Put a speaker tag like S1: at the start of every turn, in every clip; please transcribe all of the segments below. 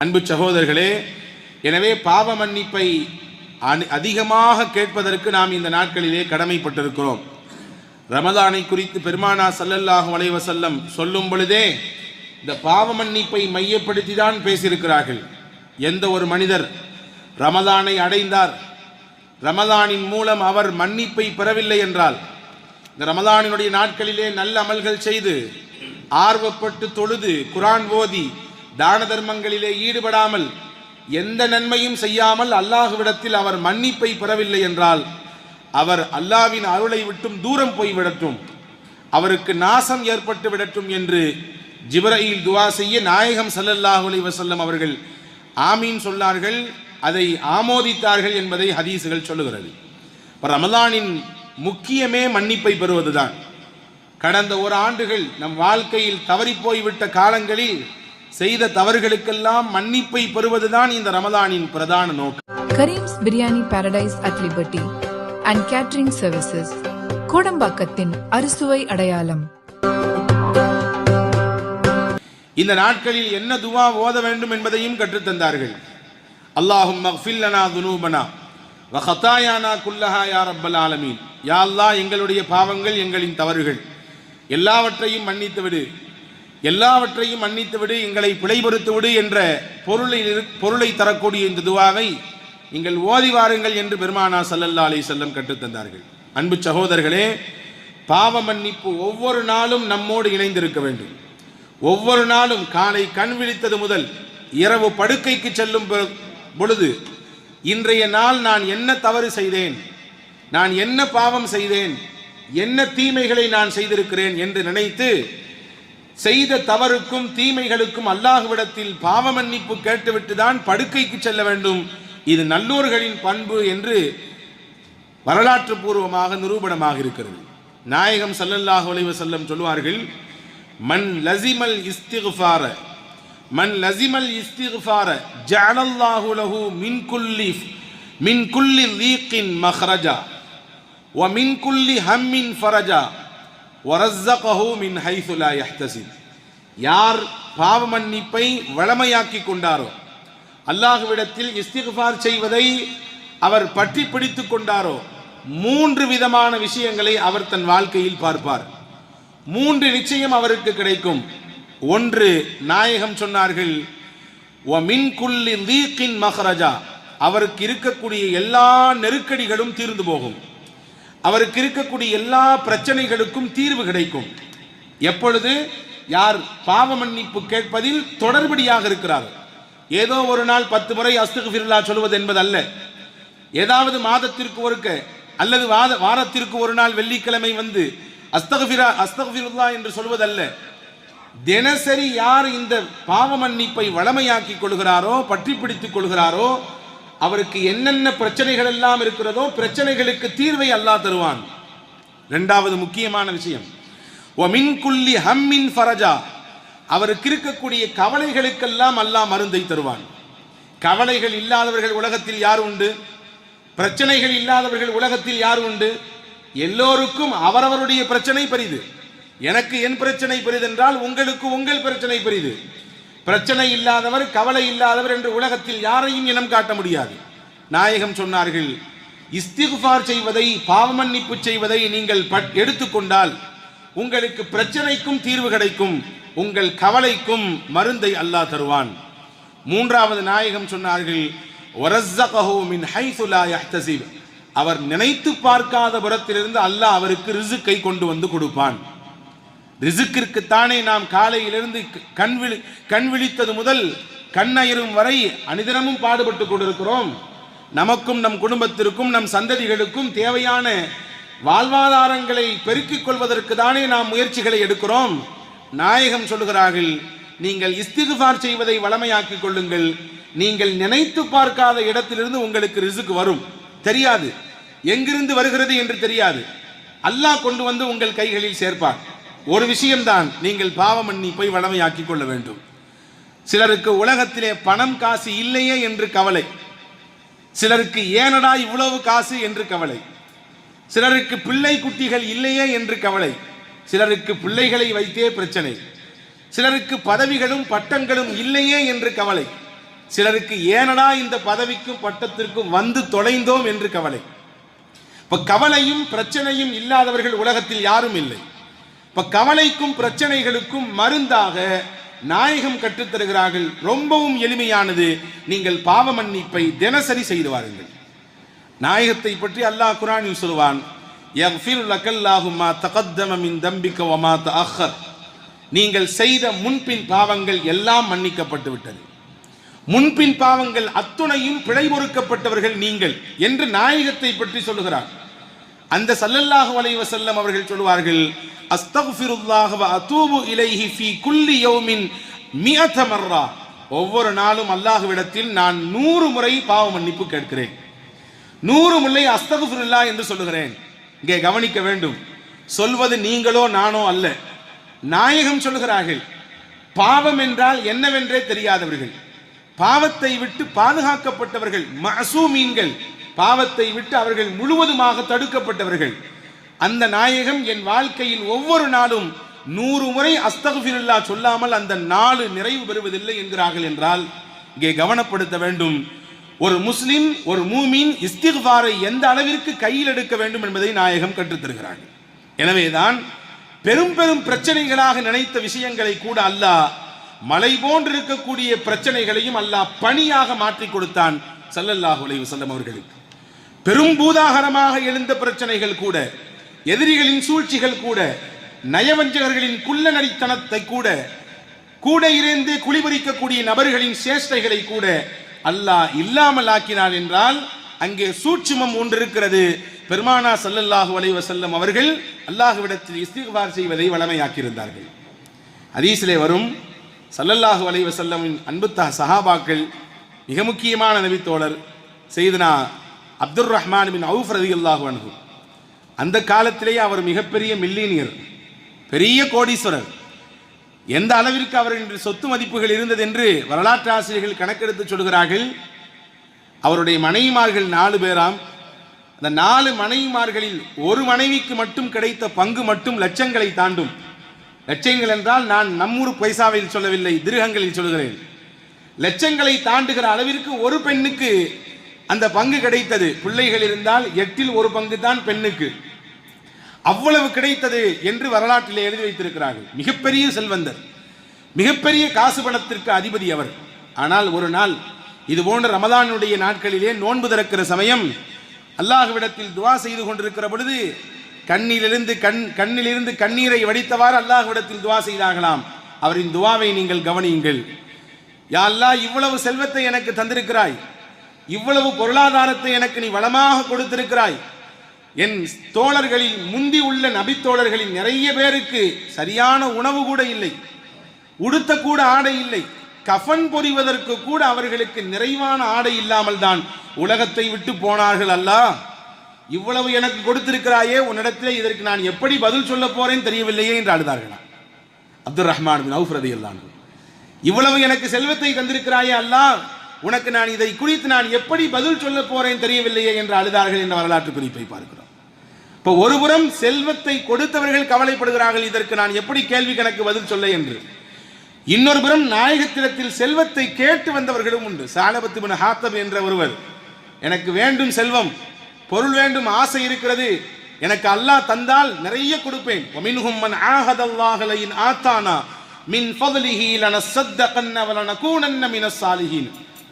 S1: அன்பு சகோதரர்களே எனவே பாவ மன்னிப்பை அதிகமாக கேட்பதற்கு நாம் இந்த நாட்களிலே கடமைப்பட்டிருக்கிறோம். ரமதானை குறித்து பெருமானா சல்லல்லாஹு அலைஹி சொல்லும் பொழுதே இந்த பாவ மன்னிப்பை மையப்படுத்தி தான் பேசியிருக்கிறார்கள். எந்த ஒரு மனிதர் ரமதானை அடைந்தார் ரமதானின் மூலம் அவர் மன்னிப்பை பெறவில்லை என்றால் இந்த ரமதானினுடைய நாட்களிலே நல்ல அமல்கள் செய்து ஆர்வப்பட்டு தொழுது குரான் ஓதி தான தர்மங்களிலே ஈடுபடாமல் எந்த நன்மையும் செய்யாமல் அல்லாஹுவிடத்தில் அவர் மன்னிப்பை பெறவில்லை என்றால் அவர் அல்லாவின் அருளை விட்டும் தூரம் போய் விடட்டும். அவருக்கு நாசம் ஏற்பட்டு விடட்டும் என்று ஜிப்ரயில் துவா செய்ய நாயகம் சல்லல்லாஹுலி வசல்லம் அவர்கள் ஆமீன் சொன்னார்கள் அதை ஆமோதித்தார்கள் என்பதை ஹதீஸுகள் சொல்லுகிறது. இப்போ ரமலானின் முக்கியமே மன்னிப்பை பெறுவதுதான். கடந்த ஒரு ஆண்டுகள் நம் வாழ்க்கையில் தவறிப்போய்விட்ட காலங்களில் செய்த தவறுகளுக்கெல்லாம் மன்னிப்பை பெறுவதுதான் இந்த ரமலானின் பிரதான நோக்கம்.
S2: Kareem's Biryani Paradise at Liberty and Catering Services கோடம்பாக்கத்தின் அறுசுவை அடையாளம்.
S1: இந்த நாட்களில் என்ன துவா ஓத வேண்டும் என்பதையும் கற்றுத்தந்தார்கள். அல்லாஹும் மக்ஃபில்லனா துனூபனா வ ஹத்தாயானா குல்லஹா யா ரப்பல் ஆலமீன். யா அல்லாஹ் எங்களுடைய பாவங்கள் எங்களின் தவறுகள். எல்லாவற்றையும் மன்னித்து விடு. எல்லாவற்றையும் மன்னித்து விடு எங்களை பிழைபொறுத்து விடு என்ற பொருளில் பொருளை தரக்கூடிய இந்த துவாவை நீங்கள் ஓதி வாருங்கள் என்று பெருமானா சல்லல்லா அலி செல்லம் கற்றுத்தந்தார்கள் அன்பு சகோதரர்களே பாவ மன்னிப்பு ஒவ்வொரு நாளும் நம்மோடு இணைந்திருக்க வேண்டும். ஒவ்வொரு நாளும் காலை கண் விழித்தது முதல் இரவு படுக்கைக்கு செல்லும் பொ- பொழுது இன்றைய நாள் நான் என்ன தவறு செய்தேன் நான் என்ன பாவம் செய்தேன் என்ன தீமைகளை நான் செய்திருக்கிறேன் என்று நினைத்து செய்த தவறுக்கும் தீமைகளுக்கும் அல்லாஹுவிடத்தில் பாவ மன்னிப்பு கேட்டுவிட்டு தான் படுக்கைக்கு செல்ல வேண்டும். இது நல்லோர்களின் பண்பு என்று வரலாற்று பூர்வமாக நிரூபணமாக இருக்கிறது. நாயகம் சல்லல்லாஹு அலைவ செல்லம் சொல்வார்கள் மன் லசிமல் இஸ்திகுஃபார மன் லசிமல் இஸ்திகுஃபார ஜஅலல்லாஹு லஹு மின் குல்லி மின் குல்லி லீக்கின் மஹ்ரஜா வ மின் குல்லி ஹம்மின் ஃபரஜா. மின் ஹைசுலா லா யார் பாவ மன்னிப்பை வளமையாக்கி கொண்டாரோ அல்லாஹ்விடத்தில் இஸ்திக்ஃபார் செய்வதை அவர் பற்றி பிடித்துக் கொண்டாரோ மூன்று விதமான விஷயங்களை அவர் தன் வாழ்க்கையில் பார்ப்பார். மூன்று நிச்சயம் அவருக்கு கிடைக்கும். ஒன்று நாயகம் சொன்னார்கள் மஹரஜா மின் அவருக்கு இருக்கக்கூடிய எல்லா நெருக்கடிகளும் தீர்ந்து போகும். அவருக்கு இருக்கக்கூடிய எல்லா பிரச்சனைகளுக்கும் தீர்வு கிடைக்கும். எப்பொழுது? யார் பாவ மன்னிப்பு கேட்பதில் தொடர்படியாக இருக்கிறார் ஏதோ ஒரு நாள் பத்து முறை அஸ்துகுஃபிருல்லா சொல்வது என்பது அல்ல ஏதாவது மாதத்திற்கு ஒருக்க அல்லது வாத வாரத்திற்கு ஒரு நாள் வெள்ளிக்கிழமை வந்து அஸ்தகுஃபிரா அஸ்தகுஃபிருல்லா என்று சொல்வதல்ல. தினசரி யார் இந்த பாவ மன்னிப்பை வளமையாக்கி கொள்கிறாரோ பற்றி பிடித்துக் கொள்கிறாரோ அவருக்கு என்னென்ன பிரச்சனைகள் எல்லாம் இருக்கிறதோ பிரச்சனைகளுக்கு தீர்வை அல்லாஹ் தருவான். இரண்டாவது முக்கியமான விஷயம். ஒமின் குல்லி ஹம்மின் ஃபரஜா அவருக்கு இருக்கக்கூடிய கவலைகளுக்கெல்லாம் அல்லாஹ் மருந்தை தருவான். கவலைகள் இல்லாதவர்கள் உலகத்தில் யார் உண்டு? பிரச்சனைகள் இல்லாதவர்கள் உலகத்தில் யார் உண்டு? எல்லோருக்கும் அவரவருடைய பிரச்சனை பெரிது. எனக்கு என் பிரச்சனை பெரிதென்றால் உங்களுக்கு உங்கள் பிரச்சனை பெரிது. பிரச்சனை இல்லாதவர் கவலை இல்லாதவர் என்று உலகத்தில் யாரையும் இனம் காட்ட முடியாது. நாயகம் சொன்னார்கள் இஸ்திகுஃபார் செய்வதை பாவமன்னிப்பு செய்வதை நீங்கள் பட்- எடுத்துக்கொண்டால் உங்களுக்கு பிரச்சனைக்கும் தீர்வு கிடைக்கும். உங்கள் கவலைக்கும் மருந்தை அல்லாஹ் தருவான். மூன்றாவது நாயகம் சொன்னார்கள் அவர் நினைத்து பார்க்காத புறத்திலிருந்து அல்லாஹ் அவருக்கு ரிசுக்கை கொண்டு வந்து கொடுப்பான். ரிசுக்கிற்கு தானே நாம் காலையிலிருந்து கண் விழி கண் விழித்தது முதல் கண்ணயரும் வரை அனிதனமும் பாடுபட்டு கொண்டிருக்கிறோம். நமக்கும் நம் குடும்பத்திற்கும் நம் சந்ததிகளுக்கும் தேவையான வாழ்வாதாரங்களை பெருக்கிக் கொள்வதற்கு தானே நாம் முயற்சிகளை எடுக்கிறோம். நாயகம் சொல்லுகிறார்கள் நீங்கள் இஸ்திகுஃபார் செய்வதை வளமையாக்கிக் கொள்ளுங்கள். நீங்கள் நினைத்து பார்க்காத இடத்திலிருந்து உங்களுக்கு ரிசுக்கு வரும். தெரியாது. எங்கிருந்து வருகிறது என்று தெரியாது. அல்லாஹ் கொண்டு வந்து உங்கள் கைகளில் சேர்ப்பார். ஒரு விஷயம்தான் நீங்கள் பாவம் பண்ணி போய் வளமையாக்கி கொள்ள வேண்டும். சிலருக்கு உலகத்திலே பணம் காசு இல்லையே என்று கவலை. சிலருக்கு ஏனடா இவ்வளவு காசு என்று கவலை. சிலருக்கு பிள்ளை குட்டிகள் இல்லையே என்று கவலை. சிலருக்கு பிள்ளைகளை வைத்தே பிரச்சனை. சிலருக்கு பதவிகளும் பட்டங்களும் இல்லையே என்று கவலை. சிலருக்கு ஏனடா இந்த பதவிக்கும் பட்டத்திற்கும் வந்து தொலைந்தோம் என்று கவலை. இப்ப கவலையும் பிரச்சனையும் இல்லாதவர்கள் உலகத்தில் யாரும் இல்லை. இப்ப கவலைக்கும் பிரச்சனைகளுக்கும் மருந்தாக நாயகம் கற்றுத்தருகிறார்கள் ரொம்பவும் எளிமையானது. நீங்கள் பாவ மன்னிப்பை தினசரி செய்து வாருங்கள். நாயகத்தை பற்றி அல்லாஹ் குரானில் சொல்வான் நீங்கள் செய்த முன்பின் பாவங்கள் எல்லாம் மன்னிக்கப்பட்டு விட்டது. முன்பின் பாவங்கள் அத்துணையும் பிழை பொறுக்கப்பட்டவர்கள் நீங்கள் என்று நாயகத்தை பற்றி சொல்லுகிறார் அந்த சல்லல்லாஹு அலைஹி வஸல்லம் அவர்கள் சொல்வார்கள் அஸ்தக்ஃபிருல்லாஹ் வ அதூபு இலைஹி ஃபீ குல்லி யௌமின் மிஅத மர்ரா. ஒவ்வொரு நாளும் அல்லாஹ்விடத்தில் நான் நூறு முறை பாவ மன்னிப்பு கேட்கிறேன். நூறு முல்லை அஸ்தகுஃபிருல்லா என்று சொல்லுகிறேன். இங்கே கவனிக்க வேண்டும். சொல்வது நீங்களோ நானோ அல்ல. நாயகம் சொல்லுகிறார்கள் பாவம் என்றால் என்னவென்றே தெரியாதவர்கள். பாவத்தை விட்டு பாதுகாக்கப்பட்டவர்கள் மசூமீன்கள் பாவத்தை விட்டு அவர்கள் முழுவதுமாக தடுக்கப்பட்டவர்கள். அந்த நாயகம் என் வாழ்க்கையில் ஒவ்வொரு நாளும் நூறு முறை அஸ்தகுஃபிருல்லா சொல்லாமல் அந்த நாலு நிறைவு பெறுவதில்லை என்கிறார்கள் என்றால் இங்கே கவனப்படுத்த வேண்டும். ஒரு முஸ்லிம் ஒரு மூமின் இஸ்திக்பாரை எந்த அளவிற்கு கையில் எடுக்க வேண்டும் என்பதை நாயகம் கற்றுத்தருகிறார்கள் எனவேதான் பெரும் பெரும் பிரச்சனைகளாக நினைத்த விஷயங்களை கூட அல்லாஹ் மலை போன்றிருக்கக்கூடிய பிரச்சனைகளையும் அல்லாஹ் பணியாக மாற்றி கொடுத்தான். ஸல்லல்லாஹு அலைஹி அவர்களுக்கு. பெரும் பூதாகரமாக எழுந்த பிரச்சனைகள் கூட எதிரிகளின் சூழ்ச்சிகள் கூட நயவஞ்சகர்களின் குள்ளநரித்தனத்தை கூட கூட இருந்து குளிபறிக்கக்கூடிய நபர்களின் சேஷ்டைகளை கூட அல்லாஹ் இல்லாமல் ஆக்கினான் என்றால் அங்கே சூட்சுமம் ஒன்று இருக்கிறது. பெருமானா சல்லல்லாஹு அலைஹி செல்லம் அவர்கள் அல்லாஹுவிடத்தில் இஸ்திகார் செய்வதை வளமையாக்கியிருந்தார்கள். அதீசிலே வரும் சல்லல்லாஹு அலைஹி செல்லமின் அன்புத்தா சஹாபாக்கள் மிக முக்கியமான நபித்தோழர் செய்தனா அப்துல் ரஹ்மான் பின் அவுஃப் ரதி அல்லாஹு அந்த காலத்திலேயே அவர் மிகப்பெரிய மில்லினியர் பெரிய கோடீஸ்வரர். எந்த அளவிற்கு அவரின் சொத்து மதிப்புகள் இருந்தது என்று வரலாற்று ஆசிரியர்கள் கணக்கெடுத்து சொல்கிறார்கள் அவருடைய மனைவிமார்கள் நாலு பேராம். அந்த நாலு மனைவிமார்களில் ஒரு மனைவிக்கு மட்டும் கிடைத்த பங்கு மட்டும் லட்சங்களை தாண்டும். லட்சங்கள் என்றால் நான் நம்மூர் பைசாவில் சொல்லவில்லை திருகங்களில் சொல்கிறேன். லட்சங்களை தாண்டுகிற அளவிற்கு ஒரு பெண்ணுக்கு அந்த பங்கு கிடைத்தது. பிள்ளைகள் இருந்தால் எட்டில் ஒரு பங்கு தான் பெண்ணுக்கு. அவ்வளவு கிடைத்தது என்று வரலாற்றில் எழுதி வைத்திருக்கிறார்கள். மிகப்பெரிய செல்வந்தர். மிகப்பெரிய காசு பணத்திற்கு அதிபதி அவர். ஆனால் ஒரு நாள் இது போன்ற ரமதானுடைய நாட்களிலே நோன்பு திறக்கிற சமயம் அல்லாஹ்விடத்தில் துவா செய்து கொண்டிருக்கிற பொழுது கண்ணிலிருந்து கண் கண்ணிலிருந்து கண்ணீரை வடித்தவாறு அல்லாஹ்விடத்தில் துவா செய்தாகலாம் அவரின் துவாவை நீங்கள் கவனியுங்கள். யா அல்லா இவ்வளவு செல்வத்தை எனக்கு தந்திருக்கிறாய். இவ்வளவு பொருளாதாரத்தை எனக்கு நீ வளமாக கொடுத்திருக்கிறாய். என் தோழர்களில் முந்தி உள்ள நபித்தோழர்களில் நிறைய பேருக்கு சரியான உணவு கூட இல்லை. உடுத்த கூட ஆடை இல்லை. கஃன் பொறிவதற்கு கூட அவர்களுக்கு நிறைவான ஆடை இல்லாமல் தான் உலகத்தை விட்டு போனார்கள் அல்லா. இவ்வளவு எனக்கு கொடுத்திருக்கிறாயே உன்னிடத்தில் இதற்கு நான் எப்படி பதில் சொல்ல போறேன் தெரியவில்லையே என்று அழுதார்களாம் அப்துல் ரஹ்மான் பின் அவுஃப் இவ்வளவு எனக்கு செல்வத்தை தந்திருக்கிறாயே அல்லாஹ் உனக்கு நான் இதை குறித்து நான் எப்படி பதில் சொல்ல போறேன் தெரியவில்லையே என்று அழுதார்கள் என்ற வரலாற்று குறிப்பை பார்க்கிறோம். இப்போ ஒருபுறம் செல்வத்தை கொடுத்தவர்கள் கவலைப்படுகிறார்கள் இதற்கு நான் எப்படி கேள்வி கணக்கு பதில் சொல்ல என்று. இன்னொரு புறம் நாயகத்திடத்தில் செல்வத்தை கேட்டு வந்தவர்களும் உண்டு. சாலபத்து பின் ஹாத்தப் என்ற ஒருவர் எனக்கு வேண்டும் செல்வம் பொருள் வேண்டும் ஆசை இருக்கிறது எனக்கு அல்லாஹ் தந்தால் நிறைய கொடுப்பேன். மின்ஹும் மன் ஆஹதல்லாஹலையின் ஆத்தானா மின் ஃபதலிஹி லனசத்தகன்ன வலனகூனன்ன மினஸ்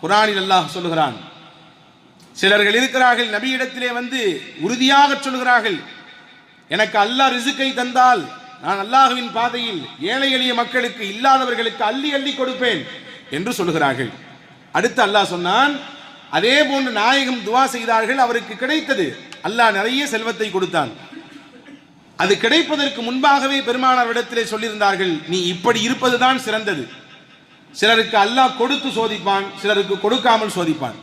S1: குரானில் அல்லாஹ் சொல்லுகிறான். சிலர்கள் இருக்கிறார்கள் நபியிடத்திலே வந்து உறுதியாக சொல்கிறார்கள் எனக்கு அல்லாஹ் ரிசுக்கை தந்தால் நான் அல்லாஹுவின் பாதையில் ஏழை எளிய மக்களுக்கு இல்லாதவர்களுக்கு அள்ளி அள்ளி கொடுப்பேன் என்று சொல்லுகிறார்கள். அடுத்து அல்லாஹ் சொன்னான் அதே போன்று நாயகம் துவா செய்தார்கள் அவருக்கு கிடைத்தது. அல்லாஹ் நிறைய செல்வத்தை கொடுத்தான். அது கிடைப்பதற்கு முன்பாகவே பெருமானார் இடத்திலே சொல்லியிருந்தார்கள் நீ இப்படி இருப்பதுதான் சிறந்தது. சிலருக்கு அல்லாஹ் கொடுத்து சோதிப்பான் சிலருக்கு கொடுக்காமல் சோதிப்பான்.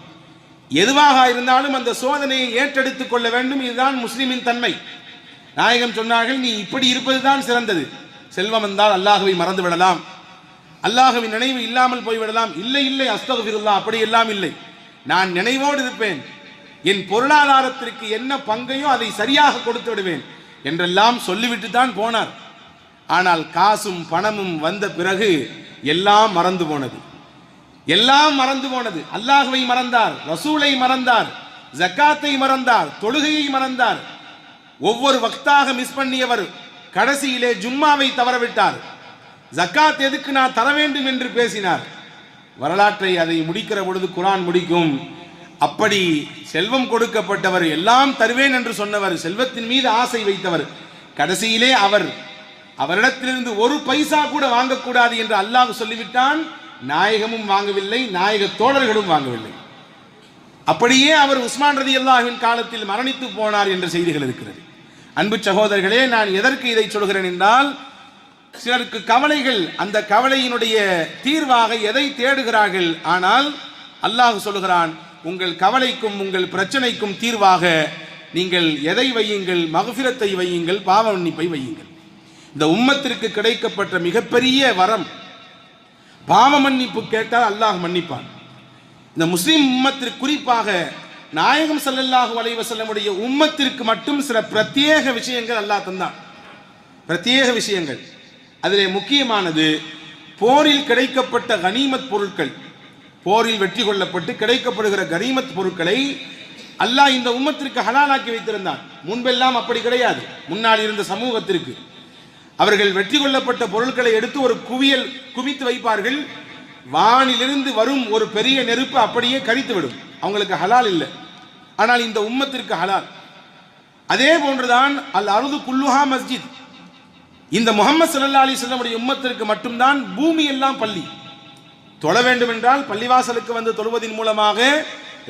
S1: எதுவாக இருந்தாலும் அந்த சோதனையை ஏற்றெடுத்துக் கொள்ள வேண்டும் இதுதான் முஸ்லிமின் தன்மை. நாயகம் சொன்னார்கள் நீ இப்படி இருப்பதுதான் சிறந்தது. செல்வம் வந்தால் அல்லாஹுவை மறந்து விடலாம். அல்லாஹுவின் நினைவு இல்லாமல் போய்விடலாம் இல்லை இல்லை அஸ்தகுல்லா அப்படி எல்லாம் இல்லை. நான் நினைவோடு இருப்பேன். என் பொருளாதாரத்திற்கு என்ன பங்கையோ அதை சரியாக கொடுத்து விடுவேன் என்றெல்லாம் சொல்லிவிட்டு தான் போனார். ஆனால் காசும் பணமும் வந்த பிறகு எல்லாம் மறந்து போனது. எல்லாம் மறந்து போனது. அல்லாஹுவை மறந்தார் ரசூலை மறந்தார் ஜக்காத்தை மறந்தார் தொழுகையை மறந்தார். ஒவ்வொரு வக்தாக மிஸ் பண்ணியவர் கடைசியிலே ஜும்மாவை தவறவிட்டார். ஜக்காத் எதுக்கு நான் தர வேண்டும் என்று பேசினார். வரலாற்றை அதை முடிக்கிற பொழுது குரான் முடிக்கும். அப்படி செல்வம் கொடுக்கப்பட்டவர் எல்லாம் தருவேன் என்று சொன்னவர் செல்வத்தின் மீது ஆசை வைத்தவர் கடைசியிலே அவர் அவரிடத்திலிருந்து ஒரு பைசா கூட வாங்கக்கூடாது என்று அல்லாஹ் சொல்லிவிட்டான். நாயகமும் வாங்கவில்லை நாயக தோழர்களும் வாங்கவில்லை. அப்படியே அவர் உஸ்மான் ரதி அல்லாஹின் காலத்தில் மரணித்து போனார் என்ற செய்திகள் இருக்கிறது. அன்பு சகோதரர்களே நான் எதற்கு இதை சொல்கிறேன் என்றால் சிலருக்கு கவலைகள் அந்த கவலையினுடைய தீர்வாக எதை தேடுகிறார்கள்? ஆனால் அல்லாஹ் சொல்லுகிறான் உங்கள் கவலைக்கும் உங்கள் பிரச்சனைக்கும் தீர்வாக நீங்கள் எதை வையுங்கள்? மகபிரத்தை வையுங்கள் பாவ மன்னிப்பை வையுங்கள். இந்த உம்மத்திற்கு கிடைக்கப்பட்ட மிகப்பெரிய வரம். பாவ மன்னிப்பு கேட்டால் அல்லாஹ் மன்னிப்பான். இந்த முஸ்லீம் உம்மத்திற்கு குறிப்பாக நாயகம் சல்லல்லாஹு அலைஹி வஸல்லமுடைய உம்மத்திற்கு மட்டும் சில பிரத்யேக விஷயங்கள் அல்லாஹ் தந்தான். பிரத்யேக விஷயங்கள். அதிலே முக்கியமானது போரில் கிடைக்கப்பட்ட கனிமத் பொருட்கள். போரில் வெற்றி கொள்ளப்பட்டு கிடைக்கப்படுகிற கனிமத் பொருட்களை அல்லாஹ் இந்த உம்மத்திற்கு ஹலாலாக்கி வைத்திருந்தான். முன்பெல்லாம் அப்படி கிடையாது. முன்னால் இருந்த சமூகத்திற்கு. அவர்கள் வெற்றி கொள்ளப்பட்ட பொருட்களை எடுத்து ஒரு குவியல் குவித்து வைப்பார்கள். வானிலிருந்து வரும் ஒரு பெரிய நெருப்பு அப்படியே கரித்து விடும் அவங்களுக்கு ஹலால் இல்லை. ஆனால் இந்த உம்மத்திற்கு ஹலால். அதே போன்றுதான் அல் அருது குல்லுஹா மஸ்ஜித். இந்த முகமது சல்லா அலி சொல்லமுடைய உம்மத்திற்கு மட்டும்தான் பூமி எல்லாம் பள்ளி. தொழ வேண்டும் என்றால் பள்ளிவாசலுக்கு வந்து தொழுவதன் மூலமாக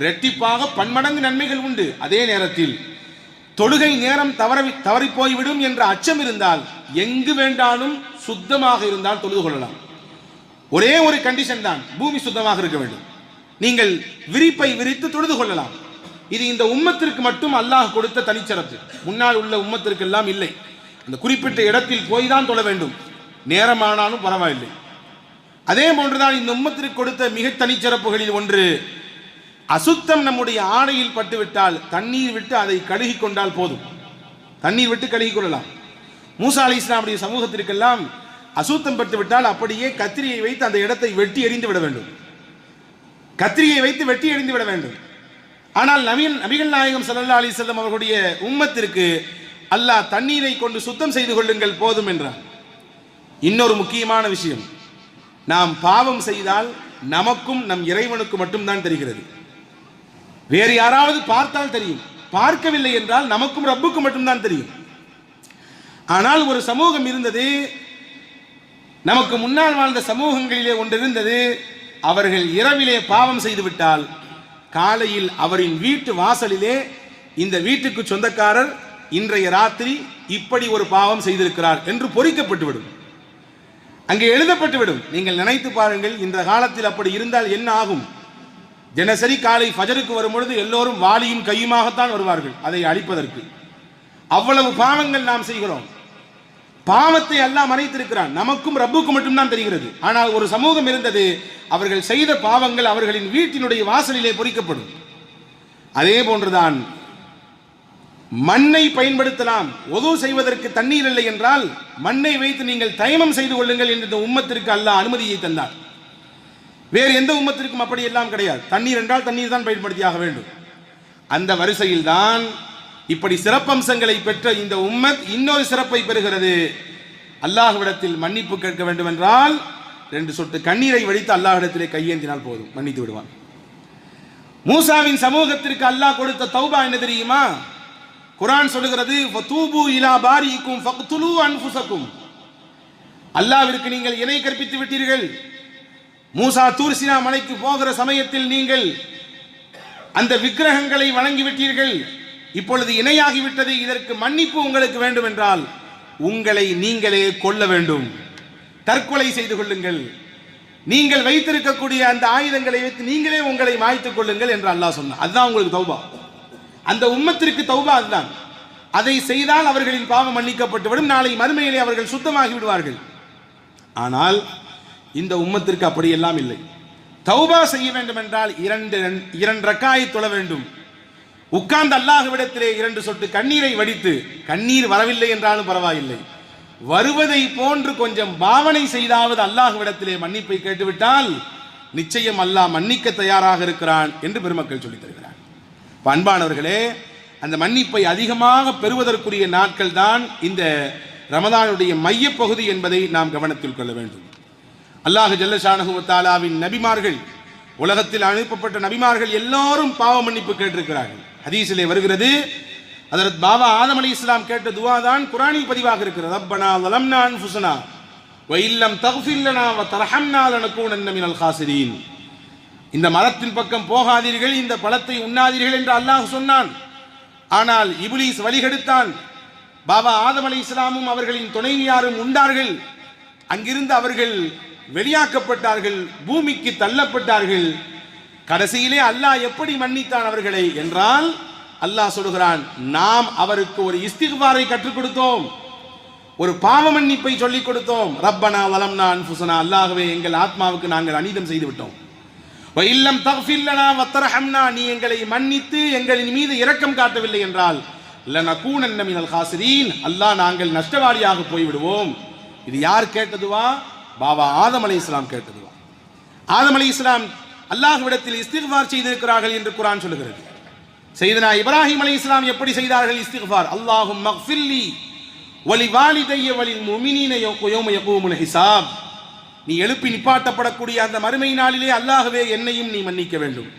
S1: ரெட்டிப்பாக பன்மடங்கு நன்மைகள் உண்டு. அதே நேரத்தில் தொழுகை நேரம் தவறி தவறி போய்விடும் என்ற அச்சம் இருந்தால் எங்கு வேண்டாலும் சுத்தமாக இருந்தால் தொழுது கொள்ளலாம். ஒரே ஒரு கண்டிஷன் தான் பூமி சுத்தமாக இருக்க வேண்டும். நீங்கள் விரிப்பை விரித்து தொழுது கொள்ளலாம். இது இந்த உம்மத்திற்கு மட்டும் அல்லாஹ் கொடுத்த தனிச்சிறப்பு. முன்னால் உள்ள உம்மத்திற்கு எல்லாம் இல்லை. அந்த குறிப்பிட்ட இடத்தில் போய் தான் தொழ வேண்டும். நேரமானாலும் பரவாயில்லை. அதே போன்றுதான் இந்த உம்மத்திற்கு கொடுத்த மிக தனிச்சிறப்புகளில் ஒன்று அசுத்தம் நம்முடைய ஆடையில் பட்டுவிட்டால் தண்ணீர் விட்டு அதை கழுகி கொண்டால் போதும். தண்ணீர் விட்டு கழுகி கொள்ளலாம் மூசா அலி இஸ்லாமுடைய சமூகத்திற்கெல்லாம் அசுத்தம் பட்டு விட்டால் அப்படியே கத்திரியை வைத்து அந்த இடத்தை வெட்டி எறிந்து விட வேண்டும். கத்திரியை வைத்து வெட்டி எறிந்து விட வேண்டும். ஆனால் நவீன் நபிகள் நாயகம் சல்லா அலி செல்லம் அவர்களுடைய உம்மத்திற்கு அல்லாஹ் தண்ணீரை கொண்டு சுத்தம் செய்து கொள்ளுங்கள் போதும் என்றார் இன்னொரு முக்கியமான விஷயம். நாம் பாவம் செய்தால் நமக்கும் நம் இறைவனுக்கு மட்டும்தான் தெரிகிறது. வேறு யாராவது பார்த்தால் தெரியும். பார்க்கவில்லை என்றால் நமக்கும் ரப்புக்கும் மட்டும்தான் தெரியும். ஆனால் ஒரு சமூகம் இருந்தது நமக்கு முன்னால் வாழ்ந்த சமூகங்களிலே ஒன்று இருந்தது அவர்கள் இரவிலே பாவம் செய்துவிட்டால் காலையில் அவரின் வீட்டு வாசலிலே இந்த வீட்டுக்கு சொந்தக்காரர் இன்றைய ராத்திரி இப்படி ஒரு பாவம் செய்திருக்கிறார் என்று பொறிக்கப்பட்டுவிடும். அங்கே எழுதப்பட்டுவிடும். நீங்கள் நினைத்து பாருங்கள் இந்த காலத்தில் அப்படி இருந்தால் என்ன ஆகும்? தினசரி காலை ஃபஜருக்கு வரும்பொழுது எல்லோரும் வாளியும் கையுமாகத்தான் வருவார்கள் அதை அழிப்பதற்கு. அவ்வளவு பாவங்கள் நாம் செய்கிறோம். பாவத்தை எல்லாம் மறைத்திருக்கிறான். நமக்கும் ரப்புக்கும் மட்டும்தான் தெரிகிறது. ஆனால் ஒரு சமூகம் இருந்தது அவர்கள் செய்த பாவங்கள் அவர்களின் வீட்டினுடைய வாசலிலே பொறிக்கப்படும். அதே போன்றுதான் மண்ணை பயன்படுத்தலாம். ஒது செய்வதற்கு தண்ணீர் இல்லை என்றால் மண்ணை வைத்து நீங்கள் தைமம் செய்து கொள்ளுங்கள் என்று இந்த உம்மத்திற்கு அல்லாஹ் அனுமதியை தந்தார். வேறு எந்த உம்மத்திற்கும் அப்படி எல்லாம் கிடையாது. தண்ணீர் என்றால் தண்ணீர் தான் பயன்படுத்தியாக வேண்டும். அந்த வரிசையில் தான் இப்படி சிறப்பம்சங்களை பெற்ற இந்த உம்மத் இன்னொரு சிறப்பை பெறுகிறது. அல்லாஹ்விடத்தில் மன்னிப்பு கேட்க வேண்டும் என்றால் ரெண்டு சொட்டு கண்ணீரை வடித்து அல்லாஹ்விடத்திலே கையேந்தினால் போதும். மன்னித்து விடுவான். மூசாவின் சமூகத்திற்கு அல்லாஹ் கொடுத்த தௌபா என்ன தெரியுமா? குரான் சொல்லுகிறது ஃபதூபு இலா பாரிக்கும் ஃபக்துலு அன்ஃபுசக்கும் நீங்கள் இணை கற்பித்து விட்டீர்கள். மூசா தூர்சினா மலைக்கு போகிற சமயத்தில் நீங்கள் அந்த விக்கிரகங்களை வணங்கிவிட்டீர்கள். இப்பொழுது இணையாகிவிட்டது. இதற்கு மன்னிப்பு உங்களுக்கு வேண்டும் என்றால் உங்களை நீங்களே கொல்ல வேண்டும். தற்கொலை செய்து கொள்ளுங்கள். நீங்கள் வைத்திருக்கக்கூடிய அந்த ஆயுதங்களை வைத்து நீங்களே உங்களை மாய்த்துக் கொள்ளுங்கள் என்று அல்லாஹ் சொன்னார் அதுதான் உங்களுக்கு தௌபா. அந்த உம்மத்திற்கு தௌபா அதுதான். அதை செய்தால் அவர்களின் பாவம் மன்னிக்கப்பட்டுவிடும். நாளை மறுமையிலே அவர்கள் சுத்தமாகி விடுவார்கள் ஆனால் இந்த உம்மத்திற்கு அப்படியெல்லாம் இல்லை. தௌபா செய்ய வேண்டும் என்றால் இரண்டு இரண்டு ரக்காயை தொழ வேண்டும். உட்கார்ந்து அல்லாஹ்விடத்திலே இரண்டு சொட்டு கண்ணீரை வடித்து கண்ணீர் வரவில்லை என்றாலும் பரவாயில்லை. வருவதை போன்று கொஞ்சம் பாவனை செய்தாவது அல்லாஹ்விடத்திலே மன்னிப்பை கேட்டுவிட்டால் நிச்சயம் அல்லாஹ் மன்னிக்க தயாராக இருக்கிறான் என்று பெருமக்கள் சொல்லித் தருகிறார். இப்ப அன்பானவர்களே அந்த மன்னிப்பை அதிகமாக பெறுவதற்குரிய நாட்கள் தான் இந்த ரமதானுடைய மையப்பகுதி என்பதை நாம் கவனத்தில் கொள்ள வேண்டும். அல்லாஹு ஜல்லஷானகுவத்தாலாவின் நபிமார்கள் உலகத்தில் அனுப்பப்பட்ட நபிமார்கள் எல்லாரும் பாவ மன்னிப்பு கேட்டிருக்கிறார்கள். ஹதீஸிலே வருகிறது அதற்கு பாபா ஆதம் அலி இஸ்லாம் கேட்ட துவா தான் குரானில் பதிவாக இருக்கிறது. அப்பனா வலம்னா அன்ஃபுஸனா வ இல்லம் தக்ஃபிர் வ தர்ஹம்னா லனகூனன்ன மினல் காசிரீன். இந்த மரத்தின் பக்கம் போகாதீர்கள் இந்த பழத்தை உண்ணாதீர்கள் என்று அல்லாஹ் சொன்னான். ஆனால் இப்லீஸ் வழிகெடுத்தான். பாபா ஆதம் அலி இஸ்லாமும் அவர்களின் துணைவியாரும் உண்டார்கள். அங்கிருந்து அவர்கள் வெளியாக்கப்பட்டார்கள் பூமிக்கு தள்ளப்பட்டார்கள். கடைசியிலே அல்லாஹ் எப்படி மன்னித்தான் அவர்களை என்றால் அல்லாஹ் சொல்கிறான் நாம் அவருக்கு ஒரு இஸ்திகுபாரை கற்றுக் கொடுத்தோம். ஒரு பாவ மன்னிப்பை சொல்லிக் கொடுத்தோம். ரப்பனா வலம்னா அன்புசனா அல்லாகவே எங்கள் ஆத்மாவுக்கு நாங்கள் அநீதம் செய்து விட்டோம். இல்லம் தஃபில்லனா வத்தரஹம்னா நீ எங்களை மன்னித்து எங்களின் மீது இரக்கம் காட்டவில்லை என்றால் லனகூனன்ன மினல் ஹாசிரீன் அல்லாஹ் நாங்கள் நஷ்டவாளியாக போய்விடுவோம். இது யார் கேட்டதுவா? பாபா ஆதம் அலி இஸ்லாம் கேட்டதுவா ஆதம் அலி இஸ்லாம் அல்லாஹ்விடத்தில் இஸ்திக்பார் செய்திருக்கிறார்கள் என்று குரான் சொல்லுகிறது. செய்தனா இப்ராஹிம் அலி இஸ்லாம் எப்படி செய்தார்கள்? இஸ்திக்பார் அல்லாஹும் மக்ஃபில்லி வலி வாலிதைய வலி முமினீன யோம யகூமுல் ஹிசாப். நீ எழுப்பி நிப்பாட்டப்படக்கூடிய அந்த மறுமை நாளிலே அல்லாஹ்வே என்னையும் நீ மன்னிக்க வேண்டும்.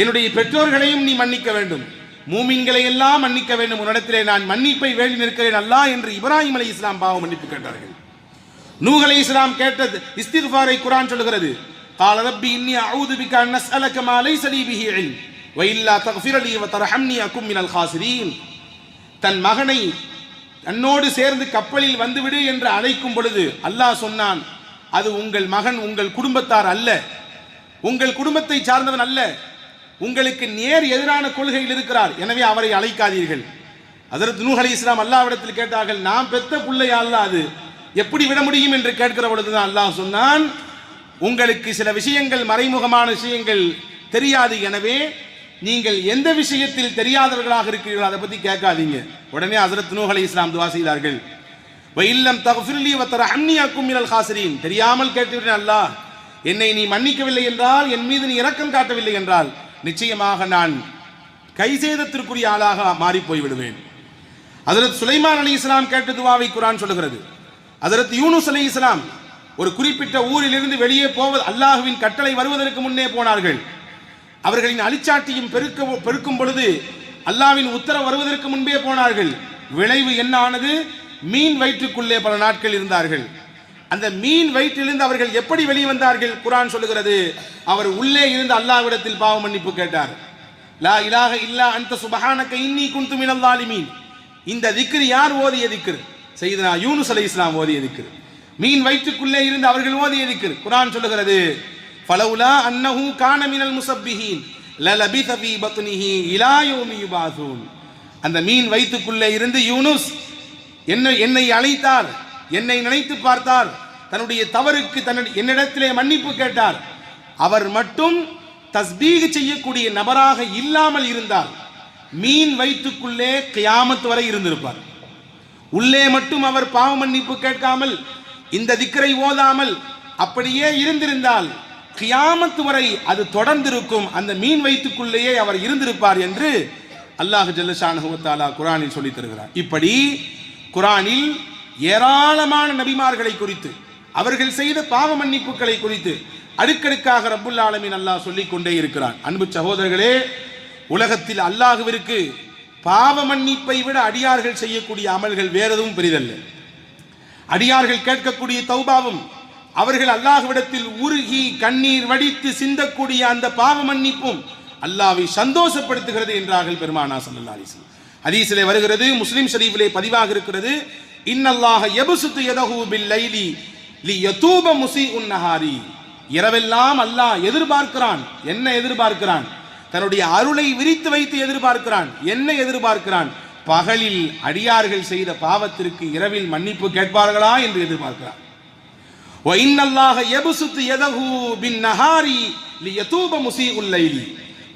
S1: என்னுடைய பெற்றோர்களையும் நீ மன்னிக்க வேண்டும். மூமின்களை எல்லாம் மன்னிக்க வேண்டும். உன்னிடத்திலே நான் மன்னிப்பை வேண்டி நிற்கிறேன் அல்லா என்று இப்ராஹிம் அலி இஸ்லாம் பாவ மன்னிப்பு கேட்டார்கள். நூஹ் அலை இஸ்லாம் கேட்டது இஸ்திக்பாரை குரான் சொல்கிறது قال ربي إني أعوذ بك أن أسألك ما ليس لي به علم وإلا تغفر لي وترحمني أكن من الخاسرين தன் மகனை தன்னோடு சேர்ந்து கப்பலில் வந்துவிடு என்று அழைக்கும் பொழுது அல்லாஹ் சொன்னான் அது உங்கள் மகன் உங்கள் குடும்பத்தார் அல்ல உங்கள் குடும்பத்தை சார்ந்தவன் அல்ல உங்களுக்கு நேர் எதிரான கொள்கையில் இருக்கிறார் எனவே அவரை அழைக்காதீர்கள் அதற்கு நூஹ் அலி இஸ்லாம் அல்லாவிடத்தில் கேட்டார்கள் நாம் பெத்த பிள்ளை அல்ல அது எப்படி விட முடியும் என்று கேட்கிற பொழுதுதான் அல்லாஹ் சொன்னான் உங்களுக்கு சில விஷயங்கள் மறைமுகமான விஷயங்கள் தெரியாது எனவே நீங்கள் எந்த விஷயத்தில் தெரியாதவர்களாக இருக்கிறீர்களோ அதை பத்தி கேட்காதீங்க. உடனே ஹசரத் நூஹ் அலி இஸ்லாம் துவா செய்தார்கள். வயில்லம் தகுஃபிர்லி வத்தர அன்னி அக்கும் மினல் தெரியாமல் கேட்டுவிட்டேன் அல்லாஹ். என்னை நீ மன்னிக்கவில்லை என்றால் என் மீது நீ இரக்கம் காட்டவில்லை என்றால் நிச்சயமாக நான் கைசேதத்திற்குரிய ஆளாக மாறி போய் விடுவேன் சுலைமான் அலி இஸ்லாம் கேட்ட துவாவை குரான் சொல்லுகிறது. அதற்கு யூனுஸ் அலி இஸ்லாம் ஒரு குறிப்பிட்ட ஊரிலிருந்து வெளியே போவது அல்லாஹுவின் கட்டளை வருவதற்கு முன்னே போனார்கள். அவர்களின் அழிச்சாட்டியும் பெருக்க பெருக்கும் பொழுது அல்லாவின் உத்தரவு வருவதற்கு முன்பே போனார்கள். விளைவு என்ன ஆனது மீன் வயிற்றுக்குள்ளே பல நாட்கள் இருந்தார்கள். அந்த மீன் வயிற்றிலிருந்து அவர்கள் எப்படி வெளியே வந்தார்கள்? குரான் சொல்லுகிறது அவர் உள்ளே இருந்து அல்லாஹ்விடத்தில் பாவ மன்னிப்பு கேட்டார். லா இலாக இல்லா அந்த சுபஹானக இன்னி குன்து மினல் ஸாலிமீன். இந்த திக்ரு யார் ஓதிய திக்ரு? செய்தனா யூனுஸ் அலை இஸ்லாம் ஓதிய மீன் வயிற்றுக்குள்ளே இருந்து அவர்கள் ஓதியதுக்கு குரான் சொல்லுகிறது பலவுலா அன்னஹு கான மினல் முசப்பிஹீன் லலபித தபி பத்னிஹி இலாயோமி யுபாசூன் அந்த மீன் வயிற்றுக்குள்ளே இருந்து யூனுஸ் என்னை என்னை அழைத்தார் என்னை நினைத்து பார்த்தார். தன்னுடைய தவறுக்கு தன்னுடைய என்னிடத்திலே மன்னிப்பு கேட்டார். அவர் மட்டும் தஸ்பீக செய்யக்கூடிய நபராக இல்லாமல் இருந்தால் மீன் வயிற்றுக்குள்ளே கியாமத்து வரை இருந்திருப்பார். உள்ளே மட்டும் அவர் பாவ மன்னிப்பு கேட்காமல் இந்த திக்கரை ஓதாமல் அப்படியே இருந்திருந்தால் கியாமத்து வரை அது தொடர்ந்திருக்கும். அந்த மீன் வயிற்றுக்குள்ளேயே அவர் இருந்திருப்பார் என்று அல்லாஹ் ஜல்லஷானுவத்தாலா குரானில் சொல்லித் தருகிறார். இப்படி குரானில் ஏராளமான நபிமார்களை குறித்து அவர்கள் செய்த பாவ மன்னிப்புகளை குறித்து அடுக்கடுக்காக ரப்புல் அல்லாஹ் சொல்லிக் கொண்டே இருக்கிறான். அன்பு சகோதரர்களே உலகத்தில் அல்லாஹுவிற்கு பாவ மன்னிப்பை விட அடியார்கள் செய்யக்கூடிய அமல்கள் வேற எதுவும் பெரிதல்ல. அடியார்கள் கேட்கக்கூடிய தௌபாவும் அவர்கள் அல்லாஹ்விடத்தில் உருகி கண்ணீர் வடித்து சிந்தக்கூடிய அந்த பாவ மன்னிப்பும் அல்லாவை சந்தோஷப்படுத்துகிறது என்றார்கள் பெருமானா ஸல்லல்லாஹு அலைஹி ஹதீஸிலே வருகிறது முஸ்லிம் ஷரீஃபிலே பதிவாக இருக்கிறது இன்னல்லாக எபுசுத்து எதகு பில் லைலி லி யதூப முஸீஉன் நஹாரி. இரவெல்லாம் அல்லாஹ் எதிர்பார்க்கிறான். என்ன எதிர்பார்க்கிறான்? தன்னுடைய அருளை விரித்து வைத்து எதிர்பார்க்கிறான். என்ன எதிர்பார்க்கிறான்? பகலில் அடியார்கள் செய்த பாவத்திற்கு இரவில் மன்னிப்பு கேட்பார்களா என்று எதிர்பார்க்கிறான்.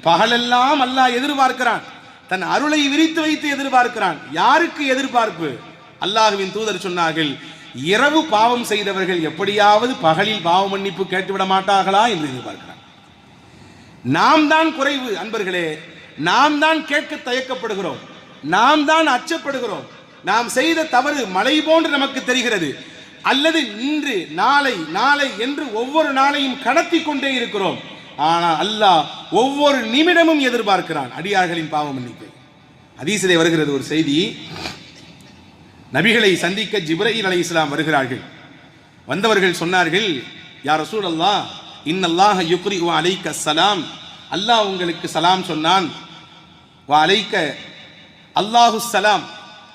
S1: பகலெல்லாம் அல்லாஹ் எதிர்பார்க்கிறான். தன் அருளை விரித்து வைத்து எதிர்பார்க்கிறான். யாருக்கு எதிர்பார்ப்பு? அல்லாஹுவின் தூதர் சொன்னார்கள் இரவு பாவம் செய்தவர்கள் எப்படியாவது பகலில் பாவ மன்னிப்பு கேட்டுவிட மாட்டார்களா? என்று எதிர்பார்க்கிறார் நாம் தான் குறைவு அன்பர்களே. நாம் தான் கேட்க தயக்கப்படுகிறோம். நாம் தான் அச்சப்படுகிறோம். நாம் செய்த தவறு மலை போன்று நமக்கு தெரிகிறது. அல்லது இன்று நாளை நாளை என்று ஒவ்வொரு நாளையும் கடத்தி கொண்டே இருக்கிறோம். ஆனால் அல்லாஹ் ஒவ்வொரு நிமிடமும் எதிர்பார்க்கிறான். அடியார்களின் பாவம் மன்னிப்பை. அதீசிலே வருகிறது ஒரு செய்தி. நபிகளை சந்திக்க ஜிப்ரஹீல் அலி இஸ்லாம் வருகிறார்கள். வந்தவர்கள் சொன்னார்கள் யார் ரசூல் இன்னல்லாஹ யுக்ரி வா அலைக்க சலாம். அல்லாஹ் உங்களுக்கு சலாம் சொன்னான். வா அலைக்க அல்லாஹு சலாம்.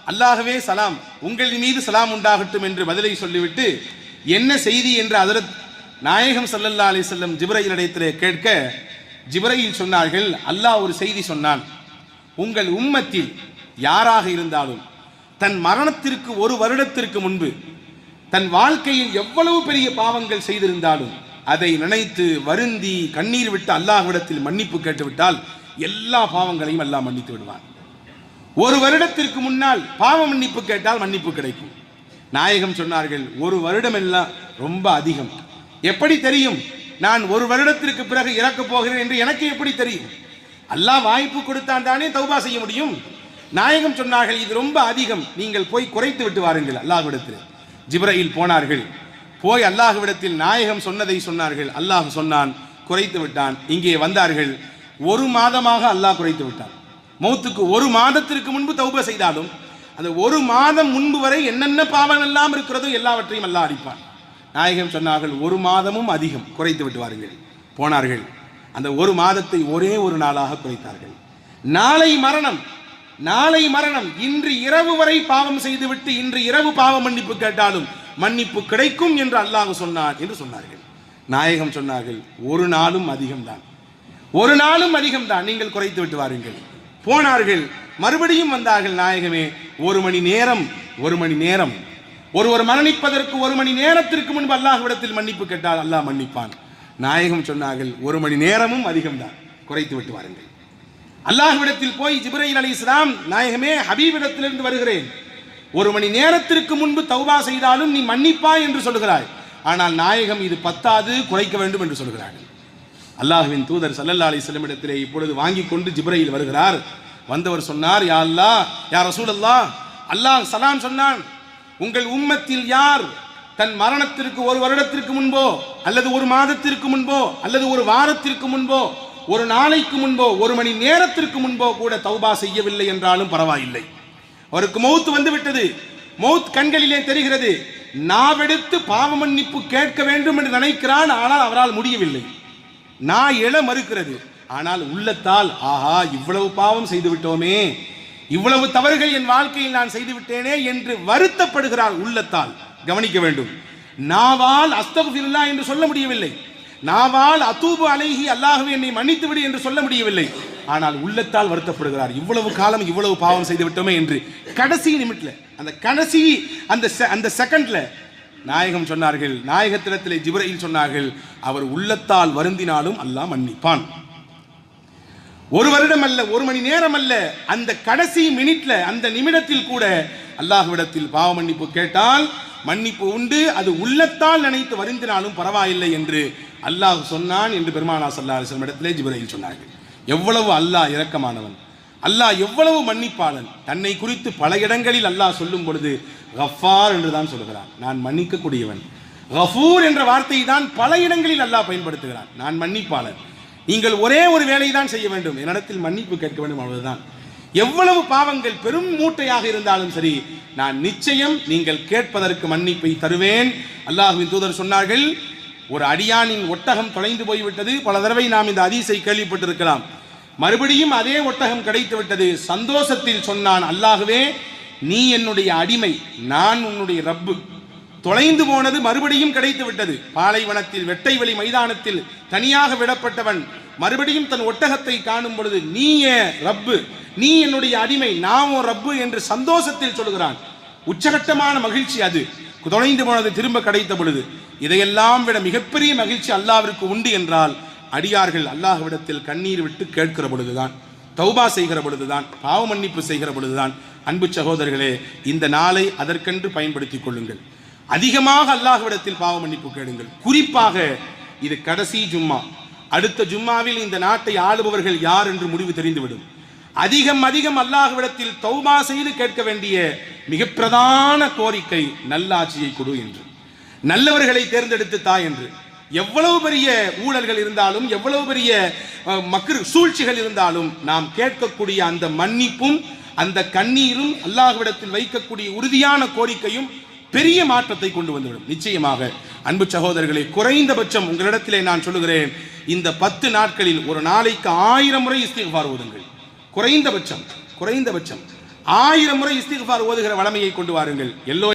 S1: அல்லாஹவே சலாம். உங்கள் மீது சலாம் உண்டாகட்டும் என்று பதிலை சொல்லிவிட்டு என்ன செய்தி? என்று அதரத் நாயகம் சல்லல்லா அலி செல்லம் ஜிப்ரையில் இடத்திலே கேட்க ஜிப்ரையில் சொன்னார்கள் அல்லாஹ் ஒரு செய்தி சொன்னான். உங்கள் உம்மத்தில் யாராக இருந்தாலும் தன் மரணத்திற்கு ஒரு வருடத்திற்கு முன்பு தன் வாழ்க்கையில் எவ்வளவு பெரிய பாவங்கள் செய்திருந்தாலும் அதை நினைத்து வருந்தி கண்ணீர் விட்டு அல்லாஹ்விடத்தில் மன்னிப்பு கேட்டுவிட்டால் எல்லா பாவங்களையும் அல்லாஹ் மன்னித்து விடுவான். ஒரு வருடத்திற்கு முன்னால் பாவ மன்னிப்பு கேட்டால் மன்னிப்பு கிடைக்கும். நாயகம் சொன்னார்கள் ஒரு வருடம் எல்லாம் ரொம்ப அதிகம். எப்படி தெரியும்? நான் ஒரு வருடத்திற்கு பிறகு இறக்கப் போகிறேன் என்று எனக்கு எப்படி தெரியும்? அல்லாஹ் வாய்ப்பு கொடுத்தான் தானே தௌபா செய்ய முடியும்? நாயகம் சொன்னார்கள் இது ரொம்ப அதிகம். நீங்கள் போய் குறைத்து விட்டு வாருங்கள் அல்லாஹ்விடத்தில். ஜிப்ரையில் போனார்கள் போய் அல்லாஹுவிடத்தில் நாயகம் சொன்னதை சொன்னார்கள். அல்லாஹ் சொன்னான் குறைத்து விட்டான். இங்கே வந்தார்கள். ஒரு மாதமாக அல்லாஹ் குறைத்து விட்டான். மௌத்துக்கு ஒரு மாதத்திற்கு முன்பு தௌப செய்தாலும் அந்த ஒரு மாதம் முன்பு வரை என்னென்ன பாவம் எல்லாம் இருக்கிறதோ எல்லாவற்றையும் அல்லாஹ் அடிப்பான். நாயகம் சொன்னார்கள் ஒரு மாதமும் அதிகம். குறைத்து விட்டு வாருங்கள் போனார்கள். அந்த ஒரு மாதத்தை ஒரே ஒரு நாளாக குறைத்தார்கள். நாளை மரணம். நாளை மரணம். இன்று இரவு வரை பாவம் செய்துவிட்டு இன்று இரவு பாவ மன்னிப்பு கேட்டாலும் மன்னிப்பு கிடைக்கும் என்று அல்லாஹ் சொன்னார் என்று சொன்னார்கள். நாயகம் சொன்னார்கள் ஒரு நாளும் அதிகம்தான். ஒரு நாளும் அதிகம்தான். நீங்கள் குறைத்து விட்டு வாருங்கள். போனார்கள். மறுபடியும் வந்தார்கள் நாயகமே ஒரு மணி நேரம் ஒரு மணி நேரம். ஒருவர் மரணிப்பதற்கு ஒரு மணி நேரத்திற்கு முன்பு அல்லாஹ்விடத்தில் மன்னிப்பு கேட்டால் அல்லாஹ் மன்னிப்பான். நாயகம் சொன்னார்கள் ஒரு மணி நேரமும் அதிகம்தான். குறைத்து விட்டு வாருங்கள். அல்லாஹ்விடத்தில் போய் ஜிப்ரைல் அலி இஸ்லாம் நாயகமே ஹபீபிடத்திலிருந்து வருகிறேன். ஒரு மணி நேரத்திற்கு முன்பு தௌபா செய்தாலும் நீ மன்னிப்பாய் என்று சொல்கிறாய் ஆனால் நாயகம் இது பத்தாது குறைக்க வேண்டும் என்று சொல்கிறார்கள். அல்லாஹ்வின் தூதர் சல்லல்லா அலி செல்லமிடத்திலே இப்பொழுது வாங்கி கொண்டு ஜிப்ரையில் வருகிறார். வந்தவர் சொன்னார் யா அல்லாஹ் யா ரசூலல்லாஹ் அல்லாஹ் சலாம் சொன்னான் உங்கள் உம்மத்தில் யார் தன் மரணத்திற்கு ஒரு வருடத்திற்கு முன்போ அல்லது ஒரு மாதத்திற்கு முன்போ அல்லது ஒரு வாரத்திற்கு முன்போ ஒரு நாளைக்கு முன்போ ஒரு மணி நேரத்திற்கு முன்போ கூட தௌபா செய்யவில்லை என்றாலும் பரவாயில்லை. அவருக்கு மௌத் வந்து விட்டது மௌத் கண்களிலே தெரிகிறது. நாவெடுத்து பாவ மன்னிப்பு கேட்க வேண்டும் என்று நினைக்கிறான் ஆனால் அவரால் முடியவில்லை. நான் எழ மறுக்கிறது. ஆனால் உள்ளத்தால் ஆஹா இவ்வளவு பாவம் செய்து விட்டோமே இவ்வளவு தவறுகள் என் வாழ்க்கையில் நான் செய்து விட்டேனே என்று வருத்தப்படுகிறார் உள்ளத்தால். கவனிக்க வேண்டும். நாவால் அஸ்தகுஃபிருல்லா என்று சொல்ல முடியவில்லை. நாவால் அத்தூபு அலைஹி அல்லாஹ்வே என்னை மன்னித்து விடு என்று சொல்ல முடியவில்லை. ஆனால் உள்ளத்தால் வருத்தப்படுகிறார். இவ்வளவு காலம் இவ்வளவு பாவம் செய்து விட்டோமே என்று கடைசி நிமிட்ல அந்த கடைசி அந்த செ- அந்த செகண்ட்ல நாயகம் சொன்னார்கள். நாயகத்திடத்திலே ஜிப்ரையில் சொன்னார்கள். அவர் உள்ளத்தால் வருந்தினாலும் அல்லாஹ் மன்னிப்பான். ஒரு வருடம் அல்ல ஒரு மணி நேரம் அல்ல அந்த கடைசி மினிட்ல அந்த நிமிடத்தில் கூட அல்லாஹ்விடத்தில் பாவ மன்னிப்பு கேட்டால் மன்னிப்பு உண்டு அது உள்ளத்தால் நினைத்து வருந்தினாலும் பரவாயில்லை என்று அல்லாஹ் சொன்னான் என்று பெருமானா சல்லா அலிஸ்லம் இடத்திலே ஜிப்ரையில் சொன்னார்கள். எவ்வளவு அல்லாஹ் இரக்கமானவன். அல்லாஹ் எவ்வளவு மன்னிப்பாளன். தன்னை குறித்து பல இடங்களில் அல்லாஹ் சொல்லும் பொழுது கஃபார் என்று தான் சொல்கிறான். நான் மன்னிக்கக்கூடியவன். கஃபூர் என்ற வார்த்தையை தான் பல இடங்களில் அல்லாஹ் பயன்படுத்துகிறான். நான் மன்னிப்பாளன். நீங்கள் ஒரே ஒரு வேலை தான் செய்ய வேண்டும். என்னிடத்தில் மன்னிப்பு கேட்க வேண்டும் அவ்வளவுதான். எவ்வளவு பாவங்கள் பெரும் மூட்டையாக இருந்தாலும் சரி நான் நிச்சயம் நீங்கள் கேட்பதற்கு மன்னிப்பை தருவேன். அல்லாஹுவின் தூதர் சொன்னார்கள் ஒரு அடியானின் ஒட்டகம் தொலைந்து போய்விட்டது. பல தடவை நாம் இந்த அதிசை கேள்விப்பட்டிருக்கலாம். மறுபடியும் அதே ஒட்டகம் கிடைத்து விட்டது. சந்தோஷத்தில் சொன்னான் அல்லாகவே நீ என்னுடைய அடிமை நான் உன்னுடைய ரப்பு. தொலைந்து போனது மறுபடியும் கிடைத்து விட்டது. பாலைவனத்தில் வெட்டை வெளி மைதானத்தில் தனியாக விடப்பட்டவன் மறுபடியும் தன் ஒட்டகத்தை காணும் பொழுது நீயே ரப்பு நீ என்னுடைய அடிமை நாமோ ரப்பு என்று சந்தோஷத்தில் சொல்கிறான். உச்சகட்டமான மகிழ்ச்சி அது. தொலைந்து போனது திரும்ப கிடைத்த பொழுது இதையெல்லாம் விட மிகப்பெரிய மகிழ்ச்சி அல்லாவிற்கு உண்டு என்றால் அடியார்கள் அல்லாஹ்விடத்தில் கண்ணீர் விட்டு கேட்கிற பொழுதுதான் தௌபா செய்கிற பொழுதுதான் பாவ மன்னிப்பு செய்கிற பொழுதுதான் அன்பு சகோதரர்களே இந்த நாளை அதற்கென்று பயன்படுத்திக் கொள்ளுங்கள். அதிகமாக அல்லாஹ்விடத்தில் பாவ மன்னிப்பு கேளுங்கள். குறிப்பாக இது கடைசி ஜும்மா. அடுத்த ஜும்மாவில் இந்த நாட்டை ஆளுபவர்கள் யார் என்று முடிவு தெரிந்துவிடும். அதிகம் அதிகம் அல்லாஹ்விடத்தில் தௌபா செய்து கேட்க வேண்டிய மிக பிரதான கோரிக்கை நல்லாட்சியை கொடு என்று. நல்லவர்களை தேர்ந்தெடுத்து தா என்று. எவ்வளவு பெரிய ஊழல்கள் இருந்தாலும் எவ்வளவு பெரிய அஹ், மக்கள் சூழ்ச்சிகள் இருந்தாலும் நாம் கேட்கக்கூடிய அந்த மன்னிப்பும் அந்த கண்ணீரும் அல்லாஹ்விடத்தில் வைக்கக்கூடிய உறுதியான கோரிக்கையும் பெரிய மாற்றத்தை கொண்டு வந்துவிடும். நிச்சயமாக அன்பு சகோதரர்களே குறைந்தபட்சம் உங்களிடத்திலே நான் சொல்லுகிறேன் இந்த பத்து நாட்களில் ஒரு நாளைக்கு ஆயிரம் முறை இஸ்திஃபார் ஓதுங்கள். குறைந்தபட்சம் குறைந்தபட்சம். ஆயிரம் முறை இஸ்திஃபார் ஓதுகிற வளமையை கொண்டு வாருங்கள். எல்லோரும்